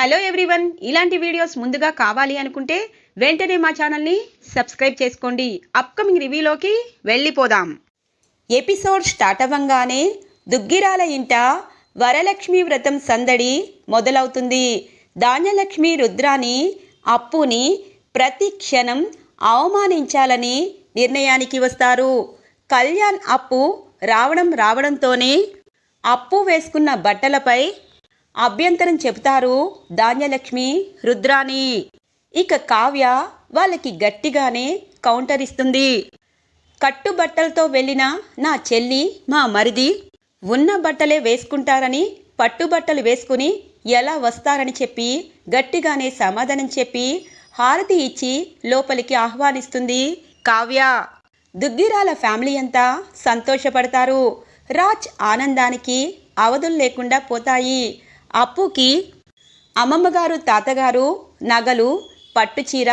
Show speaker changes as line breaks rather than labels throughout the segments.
Hello everyone ఇలాంటి videos ముందుగా కావాలి అనుకుంటే వెంటనే మా ఛానల్ని సబ్స్క్రైబ్ చేసుకోండి. అప్కమింగ్ రివ్యూలోకి వెళ్ళిపోదాం. ఎపిసోడ్ స్టార్ట్ అవ్వంగానే దుగ్గిరాల ఇంట వరలక్ష్మి వ్రతం సందడి మొదలవుతుంది. ధాన్యలక్ష్మి రుద్రాని అప్పుని ప్రతి క్షణం అవమానించాలని నిర్ణయానికి వస్తారు. కళ్యాణ్ అప్పు రావడం రావడంతోనే అప్పు వేసుకున్న బట్టలపై అభ్యంతరం చెబుతారు ధాన్యలక్ష్మి రుద్రాణి. ఇక కావ్య వాళ్ళకి గట్టిగానే కౌంటర్ ఇస్తుంది. కట్టుబట్టలతో వెళ్ళిన నా చెల్లి మా మరిది ఉన్న బట్టలే వేసుకుంటారని పట్టుబట్టలు వేసుకుని ఎలా వస్తారని చెప్పి గట్టిగానే సమాధానం చెప్పి హారతి ఇచ్చి లోపలికి ఆహ్వానిస్తుంది కావ్య. దుగ్గిరాల ఫ్యామిలీ అంతా సంతోషపడతారు. రాజ్ ఆనందానికి అవధులు లేకుండా పోతాయి. అప్పుకి అమ్మమ్మగారు తాతగారు నగలు పట్టుచీర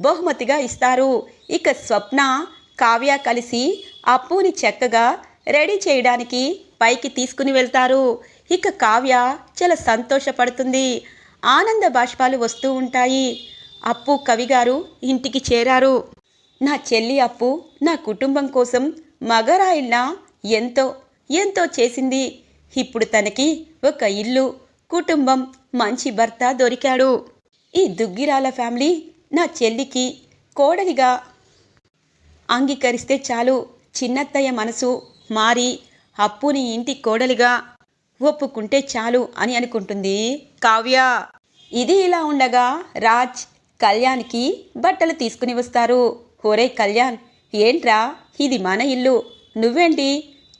బహుమతిగా ఇస్తారు. ఇక స్వప్న కావ్య కలిసి అప్పుని చక్కగా రెడీ చేయడానికి పైకి తీసుకుని వెళ్తారు. ఇక కావ్య చాలా సంతోషపడుతుంది. ఆనంద బాష్పాలు వస్తూ ఉంటాయి. అప్పు కవిగారు ఇంటికి చేరారు. నా చెల్లి అప్పు నా కుటుంబం కోసం మగరాయిల్లా ఎంతో ఎంతో చేసింది. ఇప్పుడు తనకి ఒక ఇల్లు కుటుంబం మంచి భర్త దొరికాడు. ఈ దుగ్గిరాల ఫ్యామిలీ నా చెల్లికి కోడలిగా అంగీకరిస్తే చాలు. చిన్నత్తయ్య మనసు మారి అప్పుని ఇంటి కోడలిగా ఒప్పుకుంటే చాలు అని అనుకుంటుంది కావ్య. ఇది ఇలా ఉండగా రాజ్ కళ్యాణ్కి బట్టలు తీసుకుని వస్తారు. ఒరే కళ్యాణ్ ఏంట్రా? ఇది మన ఇల్లు. నువ్వేంటి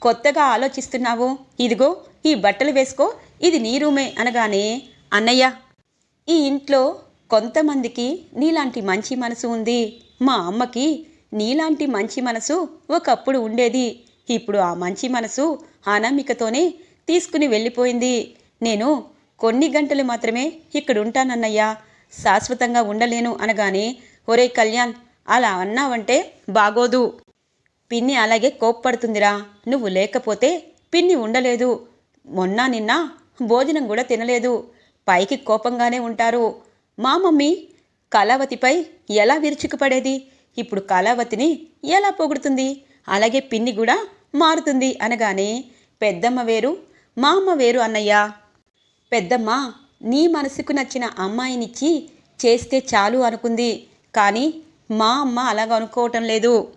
కొత్తగా ఆలోచిస్తున్నావు? ఇదిగో ఈ బట్టలు వేసుకో ఇది నీ రూమే అనగానే అన్నయ్య ఈ ఇంట్లో కొంతమందికి నీలాంటి మంచి మనసు ఉంది. మా అమ్మకి నీలాంటి మంచి మనసు ఒకప్పుడు ఉండేది. ఇప్పుడు ఆ మంచి మనసు అనామికతోనే తీసుకుని వెళ్ళిపోయింది. నేను కొన్ని గంటలు మాత్రమే ఇక్కడ ఉంటానన్నయ్యా శాశ్వతంగా ఉండలేను అనగానే ఒరే కళ్యాణ్ అలా అన్నావంటే బాగోదు. పిన్ని అలాగే కోప్పడుతుందిరా. నువ్వు లేకపోతే పిన్ని ఉండలేదు. మొన్న నిన్న భోజనం కూడా తినలేదు. పైకి కోపంగానే ఉంటారు. మా మమ్మీ కళావతిపై ఎలా విరుచుకుపడేది? ఇప్పుడు కళావతిని ఎలా పొగుడుతుంది? అలాగే పిన్ని కూడా మారుతుంది అనగానే పెద్దమ్మ వేరు మా అమ్మ వేరు అన్నయ్య. పెద్దమ్మ నీ మనసుకు నచ్చిన అమ్మాయినిచ్చి చేస్తే చాలు అనుకుంది. కానీ మా అమ్మ అలాగ అనుకోవటం లేదు.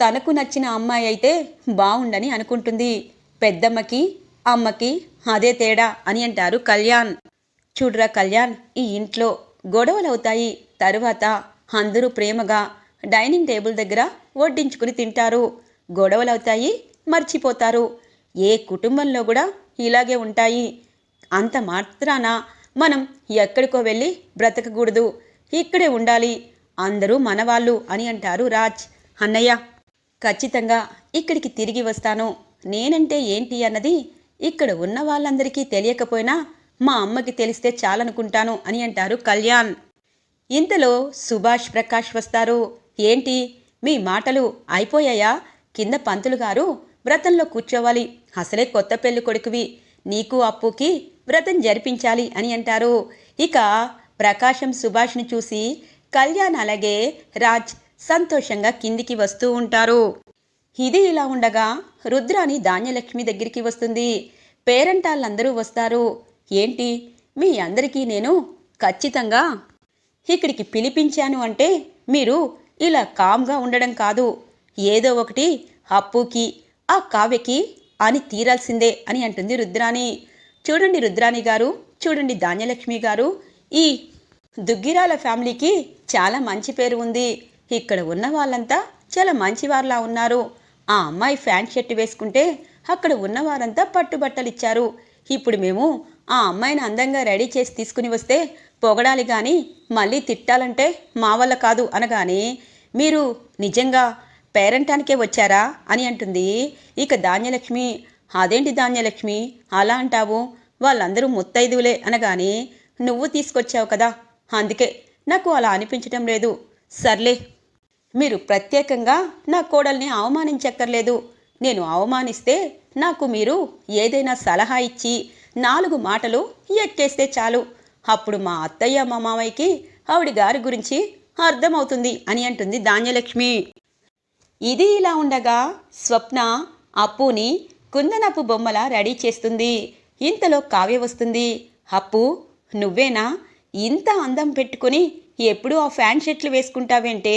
తనకు నచ్చిన అమ్మాయి అయితే బాగుండని అనుకుంటుంది. పెద్దమ్మకి అమ్మకి అదే తేడా అని అంటారు కళ్యాణ్. చూడరా కళ్యాణ్ ఈ ఇంట్లో గొడవలు అవుతాయి తరువాత అందరూ ప్రేమగా డైనింగ్ టేబుల్ దగ్గర వడ్డించుకుని తింటారు. గొడవలు అవుతాయి మర్చిపోతారు. ఏ కుటుంబంలో కూడా ఇలాగే ఉంటాయి. అంత మాత్రాన మనం ఎక్కడికో వెళ్ళి బ్రతకకూడదు. ఇక్కడే ఉండాలి. అందరూ మనవాళ్ళు అని అంటారు రాజ్. అన్నయ్య ఖచ్చితంగా ఇక్కడికి తిరిగి వస్తాను. నేనంటే ఏంటి అన్నది ఇక్కడ ఉన్న వాళ్ళందరికీ తెలియకపోయినా మా అమ్మకి తెలిస్తే చాలనుకుంటాను అని అంటారు కళ్యాణ్. ఇంతలో సుభాష్ ప్రకాష్ వస్తారు. ఏంటి? మీ మాటలు అయిపోయాయా? కింద పంతులు గారు వ్రతంలో కూర్చోవాలి. అసలే కొత్త పెళ్ళి కొడుకువి. నీకు అప్పుకి వ్రతం జరిపించాలి అని అంటారు. ఇక ప్రకాశం సుభాష్ని చూసి కళ్యాణ్ అలాగే రాజ్ సంతోషంగా కిందికి వస్తూ ఉంటారు. ఇది ఇలా ఉండగా రుద్రాని ధాన్యలక్ష్మి దగ్గరికి వస్తుంది. పేరంటాళ్ళందరూ వస్తారు. ఏంటి? మీ అందరికీ నేను ఖచ్చితంగా ఇక్కడికి పిలిపించాను అంటే మీరు ఇలా కామ్గా ఉండడం కాదు. ఏదో ఒకటి అప్పుకి ఆ కావ్యకి అని తీరాల్సిందే అని అంటుంది రుద్రాణి. చూడండి రుద్రాణి గారు చూడండి ధాన్యలక్ష్మి గారు ఈ దుగ్గిరాల ఫ్యామిలీకి చాలా మంచి పేరు ఉంది. ఇక్కడ ఉన్న వాళ్ళంతా చాలా మంచివారిలా ఉన్నారు. ఆ అమ్మాయి ఫ్యాంట్ షర్ట్ వేసుకుంటే అక్కడ ఉన్నవారంతా పట్టుబట్టలు ఇచ్చారు ఇప్పుడు మేము ఆ అమ్మాయిని అందంగా రెడీ చేసి తీసుకుని వస్తే పొగడాలి కానీ మళ్ళీ తిట్టాలంటే మా వల్ల కాదు అనగానే మీరు నిజంగా పేరంటానికే వచ్చారా అని అంటుంది. ఇక ధాన్యలక్ష్మి అదేంటి ధాన్యలక్ష్మి? అలా అంటావు? వాళ్ళందరూ ముత్తైదువులే అనగానే నువ్వు తీసుకొచ్చావు కదా? అందుకే. నాకు అలా అనిపించటం లేదు. సర్లే మీరు ప్రత్యేకంగా నా కోడల్ని అవమానించక్కర్లేదు. నేను అవమానిస్తే నాకు మీరు ఏదైనా సలహా ఇచ్చి నాలుగు మాటలు ఎక్కేస్తే చాలు. అప్పుడు మా అత్తయ్య మా మామయ్యకి ఆవిడ గారి గురించి అర్థమవుతుంది అని అంటుంది ధాన్యలక్ష్మి. ఇది ఇలా ఉండగా స్వప్న అప్పుని కుందనపు బొమ్మల రెడీ చేస్తుంది. ఇంతలో కావ్య వస్తుంది. అప్పు నువ్వేనా? ఇంత అందం పెట్టుకొని ఎప్పుడూ ఆ ఫ్యాన్ షర్ట్లు వేసుకుంటావేంటే?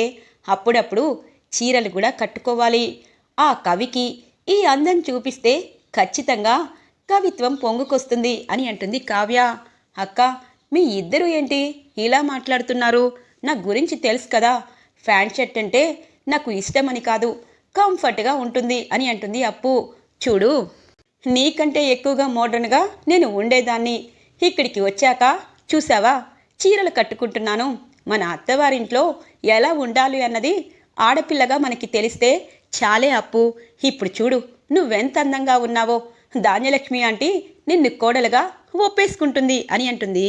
అప్పుడప్పుడు చీరలు కూడా కట్టుకోవాలి. ఆ కవికి ఈ అందం చూపిస్తే ఖచ్చితంగా కవిత్వం పొంగుకొస్తుంది అని అంటుంది కావ్య. అక్క మీ ఇద్దరు ఏంటి ఇలా మాట్లాడుతున్నారు? నా గురించి తెలుసు కదా. ఫ్యాన్ షర్ట్ అంటే నాకు ఇష్టమని కాదు. కంఫర్ట్గా ఉంటుంది అని అంటుంది అప్పు. చూడు నీకంటే ఎక్కువగా మోడర్న్గా నేను ఉండేదాన్ని. ఇక్కడికి వచ్చాక చూసావా? చీరలు కట్టుకుంటున్నాను. మన అత్తవారింట్లో ఎలా ఉండాలి అన్నది ఆడపిల్లగా మనకి తెలిస్తే చాలే అప్పు. ఇప్పుడు చూడు నువ్వెంత అందంగా ఉన్నావో. ధాన్యలక్ష్మి ఆంటీ నిన్ను కోడలుగా ఒప్పేసుకుంటుంది అని అంటుంది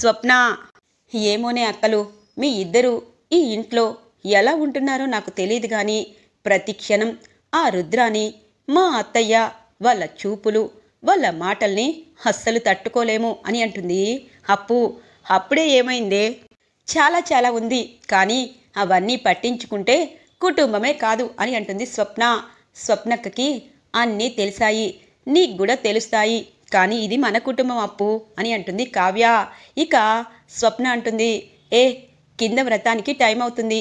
స్వప్న. ఏమోనే అక్కలు మీ ఇద్దరు ఈ ఇంట్లో ఎలా ఉంటున్నారో నాకు తెలియదు కానీ ప్రతి క్షణం ఆ రుద్రాని మా అత్తయ్య వాళ్ళ చూపులు వాళ్ళ మాటల్ని అస్సలు తట్టుకోలేము అని అంటుంది. అప్పు అప్పుడే ఏమైందే? చాలా చాలా ఉంది. కానీ అవన్నీ పట్టించుకుంటే కుటుంబమే కాదు అని అంటుంది స్వప్న. స్వప్నక్కకి అన్నీ తెలిసాయి. నీకు కూడా తెలుస్తాయి. కానీ ఇది మన కుటుంబం అప్పు అని అంటుంది కావ్య. ఇక స్వప్న అంటుంది ఏ కింద వ్రతానికి టైం అవుతుంది.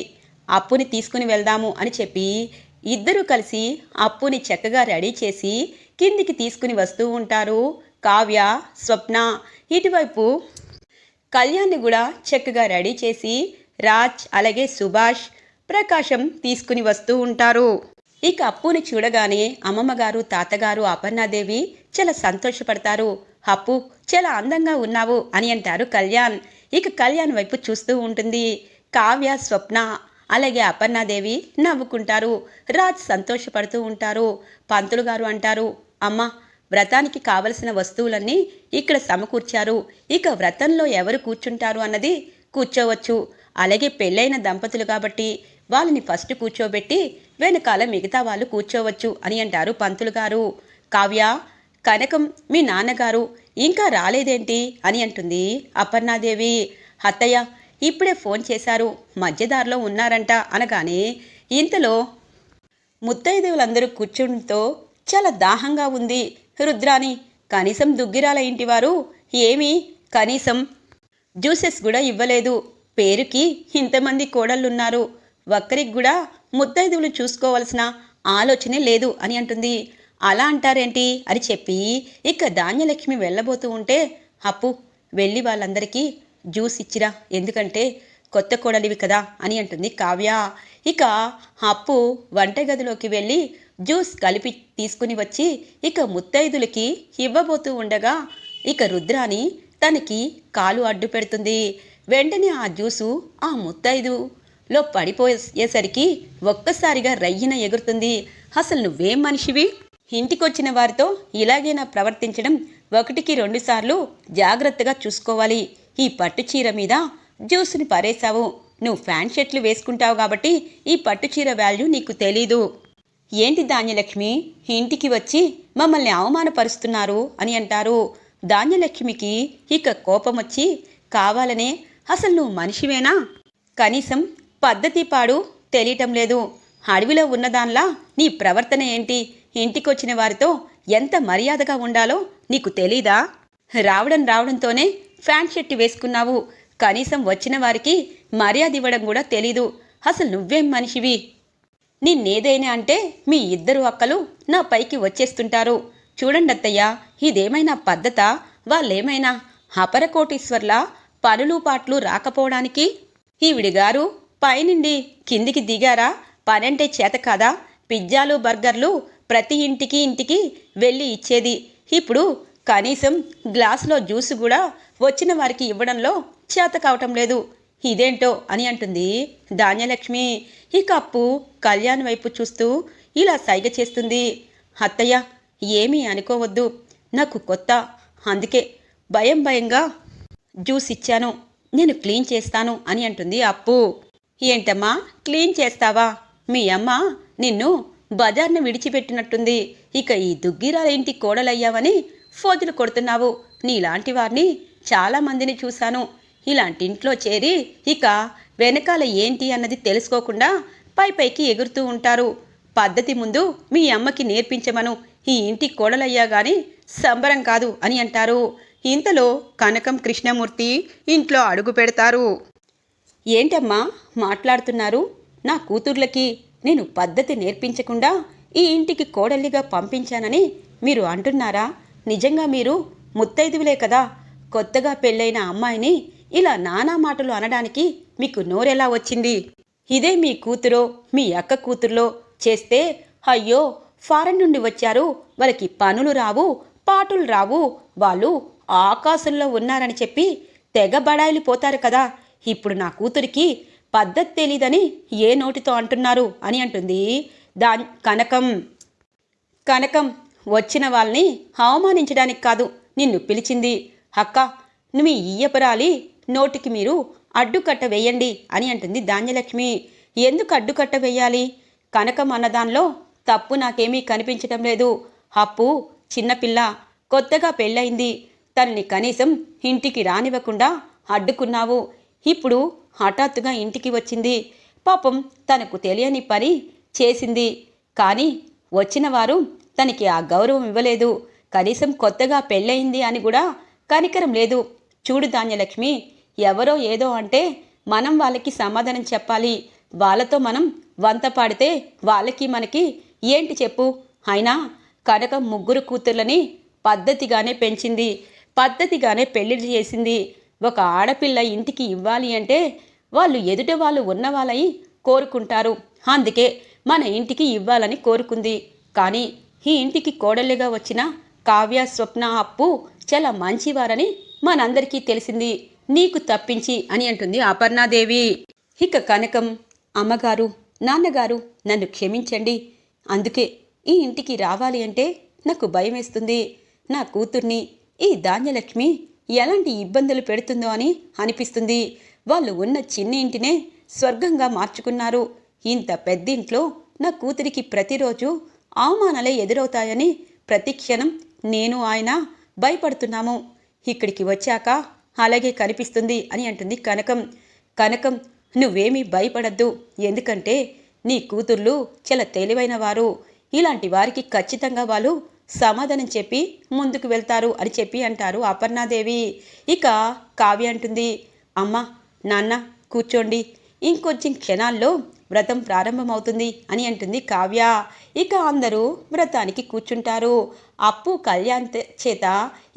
అప్పుని తీసుకుని వెళ్దాము అని చెప్పి ఇద్దరూ కలిసి అప్పుని చక్కగా రెడీ చేసి కిందికి తీసుకుని వస్తూ ఉంటారు కావ్య స్వప్న. ఇటువైపు కళ్యాణ్ని కూడా చక్కగా రెడీ చేసి రాజ్ అలాగే సుభాష్ ప్రకాశం తీసుకుని వస్తూ ఉంటారు. ఇక అప్పుని చూడగానే అమ్మమ్మగారు తాతగారు అపర్ణాదేవి చాలా సంతోషపడతారు. అప్పు చాలా అందంగా ఉన్నావు అని అంటారు కళ్యాణ్. ఇక కళ్యాణ్ వైపు చూస్తూ ఉంటుంది. కావ్య స్వప్న అలాగే అపర్ణాదేవి నవ్వుకుంటారు. రాజ్ సంతోషపడుతూ ఉంటారు. పంతులు గారు అంటారు అమ్మ వ్రతానికి కావలసిన వస్తువులన్నీ ఇక్కడ సమకూర్చారు. ఇక వ్రతంలో ఎవరు కూర్చుంటారు అన్నది కూర్చోవచ్చు. అలాగే పెళ్ళైన దంపతులు కాబట్టి వాళ్ళని ఫస్ట్ కూర్చోబెట్టి వెనకాల మిగతా వాళ్ళు కూర్చోవచ్చు అని అంటారు పంతులు గారు. కావ్య కనకం మీ నాన్నగారు ఇంకా రాలేదేంటి అని అంటుంది అపర్ణాదేవి. అత్తయ్య ఇప్పుడే ఫోన్ చేశారు. మధ్యదారిలో ఉన్నారంట అనగానే ఇంతలో ముత్తైదువులందరూ కూర్చోడంతో చాలా దాహంగా ఉంది. రుద్రాని. కనీసం దుగ్గిరాల ఇంటివారు ఏమీ కనీసం జ్యూసెస్ కూడా ఇవ్వలేదు. పేరుకి ఇంతమంది కోడళ్ళున్నారు. ఒక్కరికి కూడా ముత్తైదువులు చూసుకోవాల్సిన ఆలోచనే లేదు అని అంటుంది. అలా అంటారేంటి అని చెప్పి ఇక ధాన్యలక్ష్మి వెళ్ళబోతూ ఉంటే అప్పు వెళ్ళి వాళ్ళందరికీ జ్యూస్ ఇచ్చిరా ఎందుకంటే కొత్త కోడలివి కదా అని అంటుంది కావ్య. ఇక అప్పు వంటగదిలోకి వెళ్ళి జ్యూస్ కలిపి తీసుకుని వచ్చి ఇక ముత్తైదులకి ఇవ్వబోతూ ఉండగా ఇక రుద్రాని తనకి కాలు అడ్డు పెడుతుంది. వెంటనే ఆ జ్యూసు ఆ ముత్తైదులో పడిపోయేసరికి ఒక్కసారిగా రయ్యన ఎగురుతుంది. అసలు నువ్వేం మనిషివి? ఇంటికొచ్చిన వారితో ఇలాగైనా ప్రవర్తించడం ఒకటికి రెండుసార్లు జాగ్రత్తగా చూసుకోవాలి. ఈ పట్టు చీర మీద జ్యూస్ని పరేశావు. నువ్వు ఫ్యాన్ షర్ట్లు వేసుకుంటావు కాబట్టి ఈ పట్టు చీర వాల్యూ నీకు తెలీదు. ఏంటి ధాన్యలక్ష్మి? ఇంటికి వచ్చి మమ్మల్ని అవమానపరుస్తున్నారు అని అంటారు. ధాన్యలక్ష్మికి ఇక కోపం వచ్చి కావాలనే అసలు నువ్వు మనిషివేనా? కనీసం పద్ధతి పాడు తెలియటం లేదు. అడవిలో ఉన్నదానిలా నీ ప్రవర్తన ఏంటి? ఇంటికొచ్చిన వారితో ఎంత మర్యాదగా ఉండాలో నీకు తెలీదా? రావడం రావడంతోనే ఫ్యాన్ షర్ట్ వేసుకున్నావు. కనీసం వచ్చిన వారికి మర్యాద ఇవ్వడం కూడా తెలీదు. అసలు నువ్వేం మనిషివి? నిన్నేదైనా అంటే మీ ఇద్దరు అక్కలు నా పైకి వచ్చేస్తుంటారు. చూడండి అత్తయ్య ఇదేమైనా పద్ధత? వాళ్ళేమైనా అపరకోటీశ్వర్లా పనులు పాట్లు రాకపోవడానికి? ఈవిడిగారు పైనుండి కిందికి దిగారా? పనంటే చేత కాదా? పిజ్జాలు బర్గర్లు ప్రతి ఇంటికి ఇంటికి వెళ్ళి ఇచ్చేది. ఇప్పుడు కనీసం గ్లాసులో జ్యూస్ కూడా వచ్చిన వారికి ఇవ్వడంలో చేత కావటం లేదు. ఇదేంటో అని అంటుంది ధాన్యలక్ష్మి. ఇక అప్పు కళ్యాణ్ వైపు చూస్తూ ఇలా సైగ చేస్తుంది. అత్తయ్య ఏమీ అనుకోవద్దు. నాకు కొత్త. అందుకే భయం భయంగా జ్యూస్ ఇచ్చాను. నేను క్లీన్ చేస్తాను అని అంటుంది అప్పు. ఏంటమ్మా క్లీన్ చేస్తావా? మీ అమ్మ నిన్ను బజార్ను విడిచిపెట్టినట్టుంది. ఇక ఈ దుగ్గిరాలేంటి కోడలయ్యావని ఫోజులు కొడుతున్నావు. నీలాంటి వారిని చాలా మందిని చూశాను. ఇలాంటి ఇంట్లో చేరి ఇక వెనకాల ఏంటి అన్నది తెలుసుకోకుండా పై పైకి ఎగురుతూ ఉంటారు. పద్ధతి ముందు మీ అమ్మకి నేర్పించమను. ఈ ఇంటి కోడలయ్యా గాని సంబరం కాదు అని అంటారు. ఇంతలో కనకం కృష్ణమూర్తి ఇంట్లో అడుగు పెడతారు. ఏంటమ్మా మాట్లాడుతున్నారు? నా కూతుర్లకి నేను పద్ధతి నేర్పించకుండా ఈ ఇంటికి కోడలిగా పంపించానని మీరు అంటున్నారా? నిజంగా మీరు ముత్తైదువులే కదా. కొత్తగా పెళ్ళైన అమ్మాయిని ఇలా నానా మాటలు అనడానికి మీకు నోరెలా వచ్చింది? ఇదే మీ కూతురో మీ అక్క కూతురులో చేస్తే అయ్యో ఫారెన్ నుండి వచ్చారు వాళ్ళకి పనులు రావు పాటలు రావు వాళ్ళు ఆకాశంలో ఉన్నారని చెప్పి తెగ బడాయిలు పోతారు కదా. ఇప్పుడు నా కూతురికి పద్ధతి తెలీదని ఏ నోటితో అంటున్నారు అని అంటుంది దా కనకం. కనకం వచ్చిన వాళ్ళని అవమానించడానికి కాదు నిన్ను పిలిచింది. అక్క మీ ఇయ్యపరాలి నోటికి మీరు అడ్డుకట్ట వేయండి అని అంటుంది ధాన్యలక్ష్మి. ఎందుకు అడ్డుకట్ట వేయాలి? కనకం అన్నదానిలో తప్పు నాకేమీ కనిపించటం లేదు. అప్పు చిన్నపిల్ల కొత్తగా పెళ్ళయింది. తనని కనీసం ఇంటికి రానివ్వకుండా అడ్డుకున్నావు. ఇప్పుడు హఠాత్తుగా ఇంటికి వచ్చింది. పాపం తనకు తెలియని పని చేసింది. కానీ వచ్చిన వారు తనకి ఆ గౌరవం ఇవ్వలేదు. కనీసం కొత్తగా పెళ్ళయింది అని కూడా కనికరం లేదు. చూడు ధాన్యలక్ష్మి ఎవరో ఏదో అంటే మనం వాళ్ళకి సమాధానం చెప్పాలి. వాళ్ళతో మనం వంత పాడితే వాళ్ళకి మనకి ఏంటి చెప్పు? అయినా కనక ముగ్గురు కూతుర్లని పద్ధతిగానే పెంచింది. పద్ధతిగానే పెళ్ళి చేసింది. ఒక ఆడపిల్ల ఇంటికి ఇవ్వాలి అంటే వాళ్ళు ఎదుట వాళ్ళు ఉన్న వాళ్ళని కోరుకుంటారు. అందుకే మన ఇంటికి ఇవ్వాలని కోరుకుంది. కానీ ఈ ఇంటికి కోడలిగా వచ్చిన కావ్య స్వప్న అప్పు చాలా మంచివారని మనందరికీ తెలిసింది. నీకు తప్పించి అని అంటుంది అపర్ణాదేవి. ఇక కనకం అమ్మగారు నాన్నగారు నన్ను క్షమించండి. అందుకే ఈ ఇంటికి రావాలి అంటే నాకు భయం వేస్తుంది నా కూతుర్ని ఈ ధాన్యలక్ష్మి ఎలాంటి ఇబ్బందులు పెడుతుందో అని అనిపిస్తుంది. వాళ్ళు ఉన్న చిన్న ఇంటినే స్వర్గంగా మార్చుకున్నారు. ఇంత పెద్దింట్లో నా కూతురికి ప్రతిరోజు అవమానాలే ఎదురవుతాయని ప్రతిక్షణం నేను ఆయన భయపడుతున్నాము. ఇక్కడికి వచ్చాక అలాగే కనిపిస్తుంది అని అంటుంది కనకం. కనకం నువ్వేమీ భయపడద్దు. ఎందుకంటే నీ కూతుర్లు చాలా తెలివైన వారు ఇలాంటి వారికి ఖచ్చితంగా వాళ్ళు సమాధానం చెప్పి ముందుకు వెళ్తారు అని చెప్పి అంటారు అపర్ణాదేవి. ఇక కావ్య అంటుంది అమ్మ నాన్న కూర్చోండి. ఇంకొంచెం క్షణాల్లో వ్రతం ప్రారంభమవుతుంది అని అంటుంది కావ్య. ఇక అందరూ వ్రతానికి కూర్చుంటారు. అప్పు కళ్యాణ్ చేత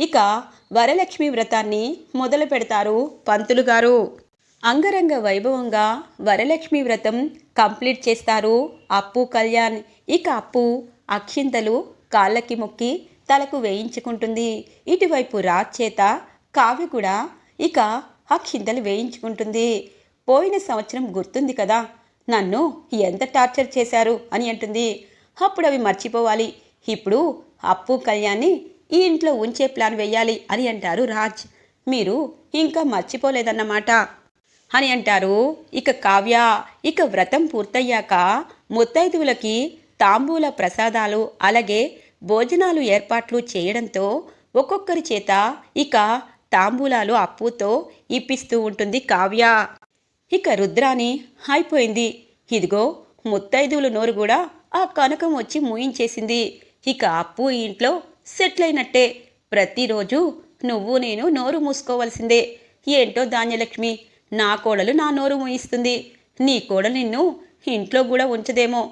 ఇక వరలక్ష్మి వ్రతాన్ని మొదలు పెడతారు పంతులు గారు. అంగరంగ వైభవంగా వరలక్ష్మి వ్రతం కంప్లీట్ చేస్తారు అప్పు కళ్యాణ్. ఇక అప్పు అక్షింతలు కాళ్ళకి మొక్కి తలకు వేయించుకుంటుంది. ఇటువైపు రాజ్ చేత కావ్య కూడా ఇక అక్షింతలు వేయించుకుంటుంది. పోయిన సంవత్సరం గుర్తుంది కదా నన్ను ఎంత టార్చర్ చేశారు అని అంటుంది. అప్పుడు అవి మర్చిపోవాలి. ఇప్పుడు అప్పు కళ్యాణ్ని ఈ ఇంట్లో ఉంచే ప్లాన్ వేయాలి అని అంటారు రాజ్. మీరు ఇంకా మర్చిపోలేదన్నమాట అని అంటారు. ఇక కావ్య ఇక వ్రతం పూర్తయ్యాక ముత్తైదువులకి తాంబూల ప్రసాదాలు అలాగే భోజనాలు ఏర్పాట్లు చేయడంతో ఒక్కొక్కరి చేత ఇక తాంబూలాలు అప్పుతో ఇప్పిస్తూ ఉంటుంది కావ్య. ఇక రుద్రాని అయిపోయింది ఇదిగో ముత్తైదువుల నోరు కూడా ఆ కనకం వచ్చి మూయించేసింది. ఇక అప్పు ఇంట్లో సెటిల్ అయినట్టే ప్రతిరోజు నువ్వు నేను నోరు మూసుకోవలసిందే. ఏంటో ధాన్యలక్ష్మి నా కోడలు నా నోరు మూయిస్తుంది. నీ కోడలు నిన్ను ఇంట్లో కూడా ఉంచదేమో.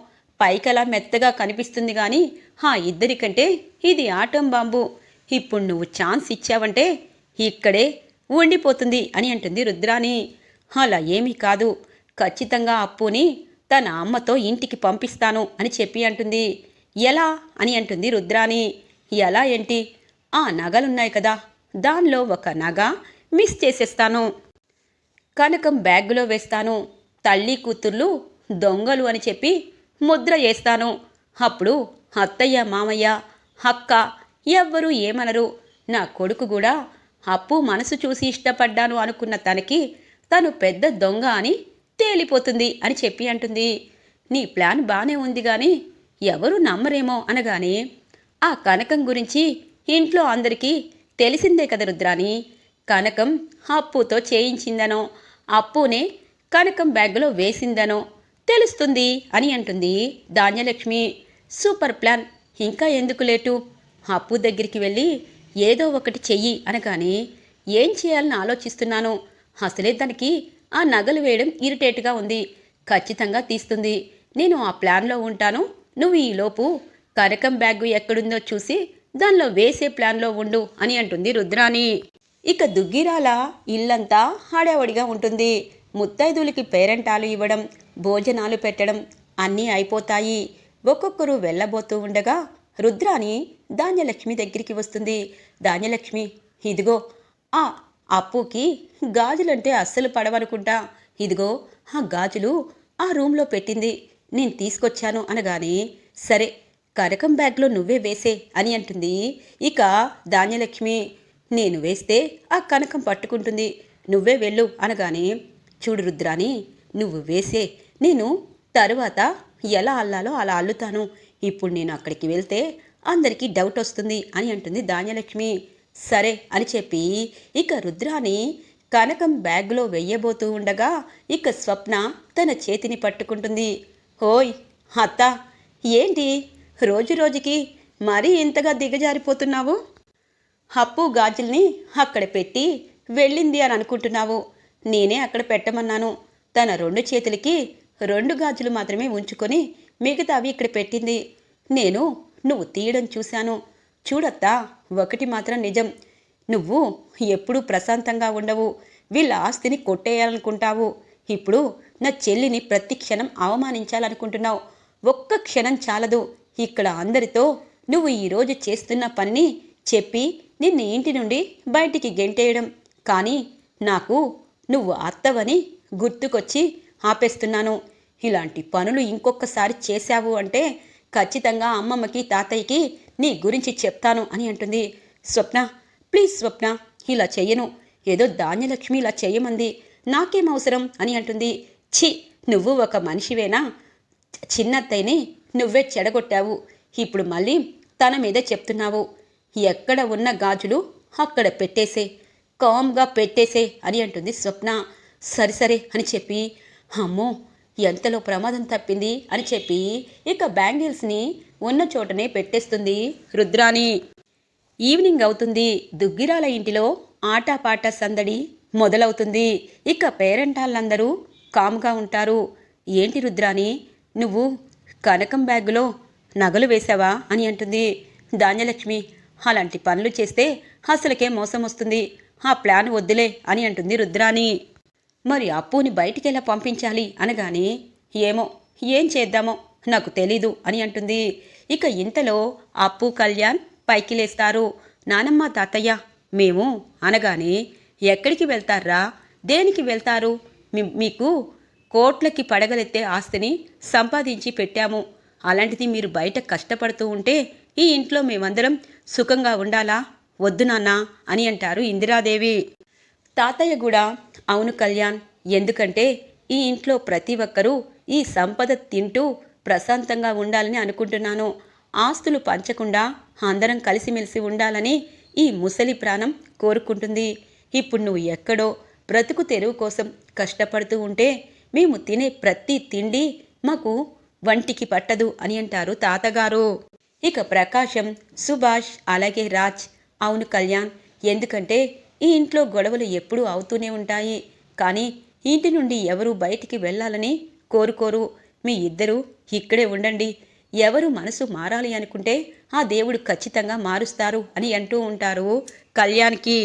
పైకలా మెత్తగా కనిపిస్తుంది కానీ ఆ ఇద్దరికంటే ఇది ఆటం బాంబు. ఇప్పుడు నువ్వు ఛాన్స్ ఇచ్చావంటే ఇక్కడే ఉండిపోతుంది అని అంటుంది రుద్రాని. అలా ఏమీ కాదు. ఖచ్చితంగా అప్పుని తన అమ్మతో ఇంటికి పంపిస్తాను అని చెప్పి అంటుంది. ఎలా? అని అంటుంది రుద్రాని ఎలా ఏంటి? ఆ నగలున్నాయి కదా. దానిలో ఒక నగ మిస్ చేసేస్తాను. కనకం బ్యాగులో వేస్తాను. తల్లి కూతుర్లు దొంగలు అని చెప్పి ముద్ర వేస్తాను. అప్పుడు అత్తయ్య మామయ్య అక్క ఎవ్వరూ ఏమనరు. నా కొడుకు కూడా అప్పు మనసు చూసి ఇష్టపడ్డాను అనుకున్న తనకి తను పెద్ద దొంగ అని తేలిపోతుంది అని చెప్పి అంటుంది. నీ ప్లాన్ బానే ఉంది కానీ ఎవరు నమ్మరేమో అనగానే ఆ కనకం గురించి ఇంట్లో అందరికీ తెలిసిందే కదా రుద్రాని కనకం అప్పుతో చేయించిందనో అప్పునే కనకం బ్యాగ్లో వేసిందనో తెలుస్తుంది అని అంటుంది ధాన్యలక్ష్మి. సూపర్ ప్లాన్ ఇంకా ఎందుకు లేటు? అప్పు దగ్గరికి వెళ్ళి ఏదో ఒకటి చెయ్యి అనగానే ఏం చేయాలని ఆలోచిస్తున్నాను? అసలే దానికి ఆ నగలు వేయడం ఇరిటేట్గా ఉంది. ఖచ్చితంగా తీస్తుంది. నేను ఆ ప్లాన్లో ఉంటాను. నువ్వు ఈలోపు కరకం బ్యాగు ఎక్కడుందో చూసి దానిలో వేసే ప్లాన్లో ఉండు అని అంటుంది రుద్రాణి. ఇక దుగ్గిరాల ఇల్లంతా హడావడిగా ఉంటుంది. ముత్తైదులకి పేరెంటాలు ఇవ్వడం భోజనాలు పెట్టడం అన్నీ అయిపోతాయి. ఒక్కొక్కరు వెళ్ళబోతూ ఉండగా రుద్రాని ధాన్యలక్ష్మి దగ్గరికి వస్తుంది. ధాన్యలక్ష్మి ఇదిగో ఆ అప్పుకి గాజులంటే అస్సలు పడవనుకుంటా. ఇదిగో ఆ గాజులు ఆ రూమ్లో పెట్టింది. నేను తీసుకొచ్చాను అనగానే సరే కనకం బ్యాగ్లో నువ్వే వేసే అని అంటుంది. ఇక ధాన్యలక్ష్మి నేను వేస్తే ఆ కనకం పట్టుకుంటుంది. నువ్వే వెళ్ళు అనగానే చూడు రుద్రాని నువ్వు వేసే నేను తరువాత ఎలా అల్లాలో అలా అల్లుతాను. ఇప్పుడు నేను అక్కడికి వెళ్తే అందరికీ డౌట్ వస్తుంది అని అంటుంది ధాన్యలక్ష్మి. సరే అని చెప్పి ఇక రుద్రాని కనకం బ్యాగ్లో వెయ్యబోతూ ఉండగా ఇక స్వప్న తన చేతిని పట్టుకుంటుంది. హోయ్ అత్త ఏంటి? రోజు రోజుకి మరీ ఇంతగా దిగజారిపోతున్నావు? హప్పు గాజుల్ని అక్కడ పెట్టి వెళ్ళింది అని అనుకుంటున్నావు. నేనే అక్కడ పెట్టమన్నాను. తన రెండు చేతులకి రెండు గాజులు మాత్రమే ఉంచుకొని మిగతావి ఇక్కడ పెట్టింది. నేను నువ్వు తీయడం చూశాను. చూడత్తా ఒకటి మాత్రం నిజం. నువ్వు ఎప్పుడూ ప్రశాంతంగా ఉండవు. వీళ్ళ ఆస్తిని కొట్టేయాలనుకుంటావు. ఇప్పుడు నా చెల్లిని ప్రతి క్షణం అవమానించాలనుకుంటున్నావు. ఒక్క క్షణం చాలదు. ఇక్కడ అందరితో నువ్వు ఈరోజు చేస్తున్న పనిని చెప్పి నిన్ను ఇంటి నుండి బయటికి గెంటేయడం. కానీ నాకు నువ్వు అత్తవని గుర్తుకొచ్చి ఆపేస్తున్నాను. ఇలాంటి పనులు ఇంకొకసారి చేశావు అంటే ఖచ్చితంగా అమ్మమ్మకి తాతయ్యకి నీ గురించి చెప్తాను అని అంటుంది. స్వప్న ప్లీజ్ స్వప్న ఇలా చెయ్యను. ఏదో ధాన్యలక్ష్మి ఇలా చెయ్యమంది. నాకేం అవసరం? అని అంటుంది. ఛీ నువ్వు ఒక మనిషివేనా? చిన్నత్తయ్యని నువ్వే చెడగొట్టావు. ఇప్పుడు మళ్ళీ తన మీదే చెప్తున్నావు. ఎక్కడ ఉన్న గాజులు అక్కడ పెట్టేసే. కామ్గా పెట్టేసే అని అంటుంది స్వప్న. సరి సరే అని చెప్పి అమ్మో ఎంతలో ప్రమాదం తప్పింది అని చెప్పి ఇక బ్యాంగిల్స్ని ఉన్న చోటనే పెట్టేస్తుంది రుద్రాని ఈవినింగ్ అవుతుంది. దుగ్గిరాల ఇంటిలో ఆటపాట సందడి మొదలవుతుంది. ఇక పేరెంటాళ్ళందరూ కామ్గా ఉంటారు. ఏంటి రుద్రాని నువ్వు కనకం బ్యాగులో నగలు వేశావా అని అంటుంది. ధాన్యలక్ష్మి అలాంటి పనులు చేస్తే అసలుకే మోసం వస్తుంది ఆ ప్లాన్ వద్దులే అని అంటుంది రుద్రాని మరి అప్పుని బయటికెలా పంపించాలి? అనగానే ఏమో ఏం చేద్దామో నాకు తెలీదు అని అంటుంది. ఇక ఇంతలో అప్పు కళ్యాణ్ పైకి లేస్తారు. నానమ్మ తాతయ్య మేము అనగానే ఎక్కడికి వెళ్తారా దేనికి వెళ్తారు? మీకు కోట్లకి పడగలెత్తే ఆస్తిని సంపాదించి పెట్టాము. అలాంటిది మీరు బయట కష్టపడుతూ ఉంటే ఈ ఇంట్లో మేమందరం సుఖంగా ఉండాలా? వద్దు నాన్న అని అంటారు ఇందిరాదేవి. తాతయ్య కూడా అవును కళ్యాణ్ ఎందుకంటే ఈ ఇంట్లో ప్రతి ఒక్కరూ ఈ సంపద తింటూ ప్రశాంతంగా ఉండాలని అనుకుంటున్నాను. ఆస్తులు పంచకుండా అందరం కలిసిమెలిసి ఉండాలని ఈ ముసలి ప్రాణం కోరుకుంటుంది. ఇప్పుడు నువ్వు ఎక్కడో బ్రతుకు తెరువు కోసం కష్టపడుతూ ఉంటే మేము తినే ప్రతి తిండి మాకు వంటికి పట్టదు అని అంటారు తాతగారు. ఇక ప్రకాశం సుభాష్ అలాగే రాజ్. అవును కళ్యాణ్ ఎందుకంటే ఈ ఇంట్లో గొడవలు ఎప్పుడూ అవుతూనే ఉంటాయి. కానీ ఇంటి నుండి ఎవరు బయటికి వెళ్ళాలని కోరుకోరు. మీ ఇద్దరూ ఇక్కడే ఉండండి. ఎవరు మనసు మారాలి అనుకుంటే ఆ దేవుడు ఖచ్చితంగా మారుస్తారు అని అంటూ ఉంటారు కళ్యాణ్కి.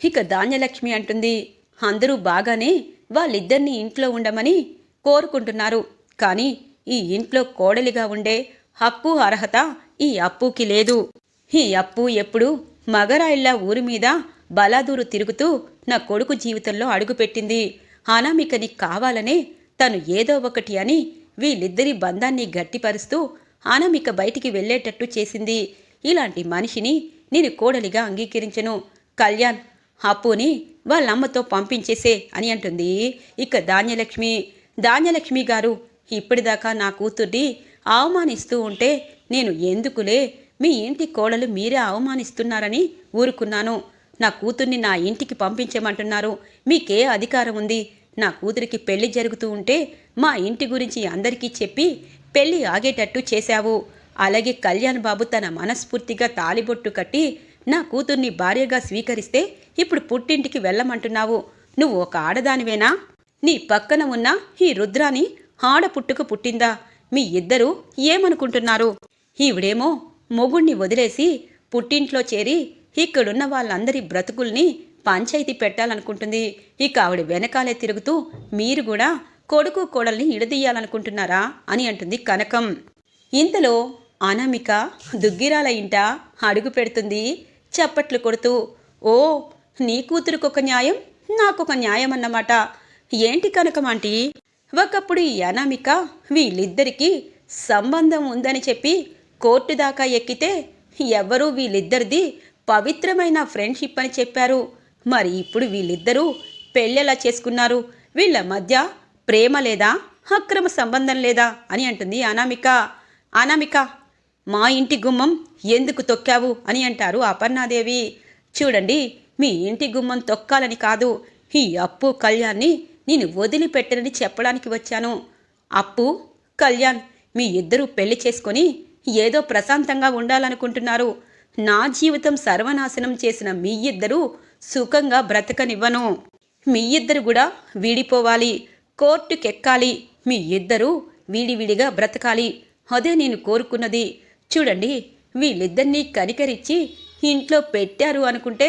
ఇక ధాన్యలక్ష్మి అంటుంది అందరూ బాగానే వాళ్ళిద్దరినీ ఇంట్లో ఉండమని కోరుకుంటున్నారు. కానీ ఈ ఇంట్లో కోడలిగా ఉండే హక్కు అర్హత ఈ అప్పుకి లేదు. ఈ అప్పు ఎప్పుడు మగరాయిళ్ళ ఊరి మీద బలాదూరు తిరుగుతూ నా కొడుకు జీవితంలో అడుగుపెట్టింది. అనామికని కావాలనే తను ఏదో ఒకటి అని వీళ్ళిద్దరి బంధాన్ని గట్టిపరుస్తూ అనామిక బయటికి వెళ్ళేటట్టు చేసింది. ఇలాంటి మనిషిని నేను కోడలిగా అంగీకరించను. కళ్యాణ్ అప్పుని వాళ్ళమ్మతో పంపించేసే అని అంటుంది ఇక ధాన్యలక్ష్మి. ధాన్యలక్ష్మి గారు ఇప్పటిదాకా నా కూతుర్ని అవమానిస్తూ ఉంటే నేను ఎందుకులే? మీ ఇంటి కోడలు మీరే అవమానిస్తున్నారని ఊరుకున్నాను. నా కూతుర్ని నా ఇంటికి పంపించమంటున్నారు మీకే అధికారం ఉంది. నా కూతురికి పెళ్ళి జరుగుతూ ఉంటే మా ఇంటి గురించి అందరికీ చెప్పి పెళ్ళి ఆగేటట్టు చేశావు. అలాగే కళ్యాణ్ బాబు తన మనస్ఫూర్తిగా తాలిబొట్టు కట్టి నా కూతుర్ని భార్యగా స్వీకరిస్తే ఇప్పుడు పుట్టింటికి వెళ్ళమంటున్నావు. నువ్వు ఒక ఆడదానివేనా? నీ పక్కన ఉన్న ఈ రుద్రాని ఆడ పుట్టుక పుట్టిందా? మీ ఇద్దరూ ఏమనుకుంటున్నారు? ఈవిడేమో మొగుణ్ణి వదిలేసి పుట్టింట్లో చేరి ఇక్కడున్న వాళ్ళందరి బ్రతుకుల్ని పంచాయతీ పెట్టాలనుకుంటుంది. ఇక ఆవిడ వెనకాలే తిరుగుతూ మీరు కూడా కొడుకు కోడల్ని ఇడదీయాలనుకుంటున్నారా అని అంటుంది కనకం. ఇంతలో అనామిక దుగ్గిరాల ఇంట అడుగు పెడుతుంది చప్పట్లు కొడుతూ ఓ నీ కూతురుకొక న్యాయం నాకొక న్యాయం అన్నమాట ఏంటి కనకమాంటి ఒకప్పుడు ఈ అనామిక వీళ్ళిద్దరికీ సంబంధం ఉందని చెప్పి కోర్టు దాకా ఎక్కితే ఎవ్వరూ వీళ్ళిద్దరిది పవిత్రమైన ఫ్రెండ్షిప్ అని చెప్పారు. మరి ఇప్పుడు వీళ్ళిద్దరూ పెళ్ళెలా చేసుకున్నారు? వీళ్ళ మధ్య ప్రేమ లేదా అక్రమ సంబంధం లేదా అని అంటుంది అనామిక. అనామిక మా ఇంటి గుమ్మం ఎందుకు తొక్కావు అని అంటారు అపర్ణాదేవి. చూడండి మీ ఇంటి గుమ్మం తొక్కాలని కాదు. ఈ అప్పు కళ్యాణ్ని నేను వదిలిపెట్టనని చెప్పడానికి వచ్చాను. అప్పు కళ్యాణ్ మీ ఇద్దరూ పెళ్ళి చేసుకొని ఏదో ప్రశాంతంగా ఉండాలనుకుంటున్నారు. నా జీవితం సర్వనాశనం చేసిన మీ ఇద్దరూ సుఖంగా బ్రతకనివ్వను. మీ ఇద్దరు కూడా వీడిపోవాలి కోర్టుకెక్కాలి. మీ ఇద్దరూ వీడివిడిగా బ్రతకాలి. అదే నేను కోరుకున్నది. చూడండి వీళ్ళిద్దరినీ కనికరించి ఇంట్లో పెట్టారు అనుకుంటే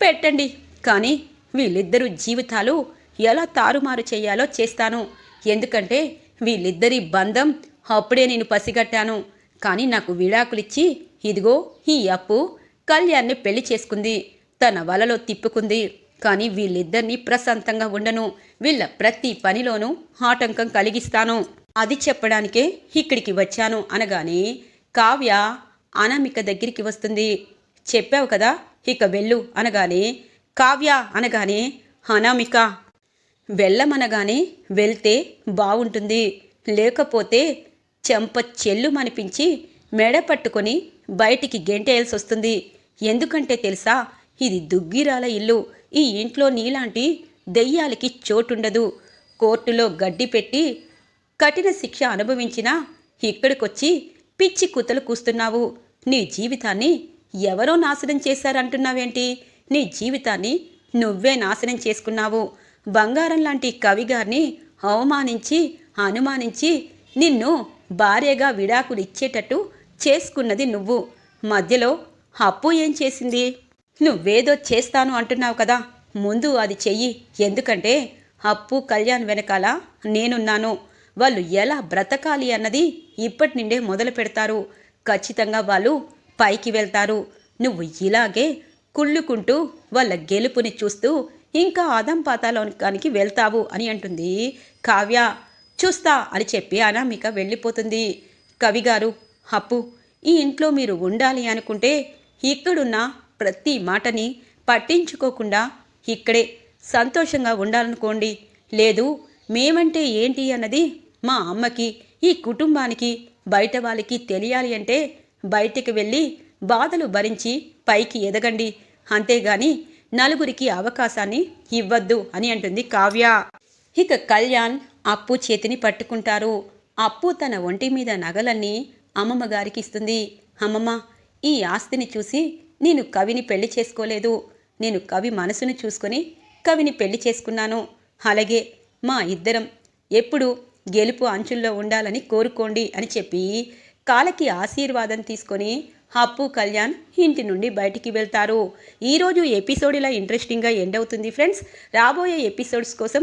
పెట్టండి. కానీ వీళ్ళిద్దరూ జీవితాలు ఎలా తారుమారు చేయాలో చేస్తాను. ఎందుకంటే వీళ్ళిద్దరి బంధం అప్పుడే నేను పసిగట్టాను. కానీ నాకు విడాకులిచ్చి ఇదిగో ఈ అప్పు కళ్యాణ్ని పెళ్ళి చేసుకుంది. తన వలలో తిప్పుకుంది. కానీ వీళ్ళిద్దరినీ ప్రశాంతంగా ఉండను. వీళ్ళ ప్రతి పనిలోనూ ఆటంకం కలిగిస్తాను. అది చెప్పడానికే ఇక్కడికి వచ్చాను అనగానే కావ్య అనామిక దగ్గరికి వస్తుంది. చెప్పావు కదా ఇక వెళ్ళు అనగానే కావ్య అనగానే అనామిక. వెళ్ళమనగానే వెళ్తే బాగుంటుంది లేకపోతే చెంప చెల్లుమనిపించి మెడ పట్టుకొని బయటికి గెంటేయాల్సి వస్తుంది ఎందుకంటే తెలుసా ఇది దుగ్గిరాల ఇల్లు. ఈ ఇంట్లో నీలాంటి దెయ్యాలకి చోటుండదు. కోర్టులో గడ్డి పెట్టి కఠిన శిక్ష అనుభవించినా ఇక్కడికొచ్చి పిచ్చి కుతలు కూస్తున్నావు. నీ జీవితాన్ని ఎవరో నాశనం చేశారంటున్నావేంటి? నీ జీవితాన్ని నువ్వే నాశనం చేసుకున్నావు. బంగారం లాంటి కవిగారిని అవమానించి అనుమానించి నిన్ను భార్యగా విడాకులు ఇచ్చేటట్టు చేసుకున్నది నువ్వు. మధ్యలో అప్పు ఏం చేసింది? నువ్వేదో చేస్తాను అంటున్నావు కదా. ముందు అది చెయ్యి. ఎందుకంటే అప్పు కళ్యాణ్ వెనకాల నేనున్నాను. వాళ్ళు ఎలా బ్రతకాలి అన్నది ఇప్పటి నుండే మొదలు పెడతారు. ఖచ్చితంగా వాళ్ళు పైకి వెళ్తారు. నువ్వు ఇలాగే కుళ్ళుకుంటూ వాళ్ళ గెలుపుని చూస్తూ ఇంకా అదం పాతాలోకానికి వెళ్తావు అని అంటుంది కావ్య. చూస్తా అని చెప్పి అనామిక వెళ్ళిపోతుంది. కవిగారు అప్పు ఈ ఇంట్లో మీరు ఉండాలి అనుకుంటే ఇక్కడున్న ప్రతి మాటని పట్టించుకోకుండా ఇక్కడే సంతోషంగా ఉండాలనుకోండి. లేదు మేమంటే ఏంటి అన్నది మా అమ్మకి ఈ కుటుంబానికి బయట వాళ్ళకి తెలియాలి అంటే బయటికి వెళ్ళి బాధలు భరించి పైకి ఎదగండి. అంతేగాని నలుగురికి అవకాశాన్ని ఇవ్వద్దు అని అంటుంది కావ్య. ఇక కళ్యాణ్ అప్పు చేతిని పట్టుకుంటారు. అప్పు తన ఒంటి మీద నగలన్నీ అమ్మమ్మ గారికి ఇస్తుంది. అమ్మమ్మ ఈ ఆస్తిని చూసి నేను కవిని పెళ్ళి చేసుకోలేదు. నేను కవి మనసును చూసుకొని కవిని పెళ్ళి చేసుకున్నాను. అలాగే మా ఇద్దరం ఎప్పుడు గెలుపు అంచుల్లో ఉండాలని కోరుకోండి అని చెప్పి కాలకి ఆశీర్వాదం తీసుకొని అప్పు కళ్యాణ్ ఇంటి నుండి బయటికి వెళ్తారు. ఈరోజు ఎపిసోడ్ ఇలా ఇంట్రెస్టింగ్గా ఎండ్ అవుతుంది ఫ్రెండ్స్. రాబోయే ఎపిసోడ్స్ కోసం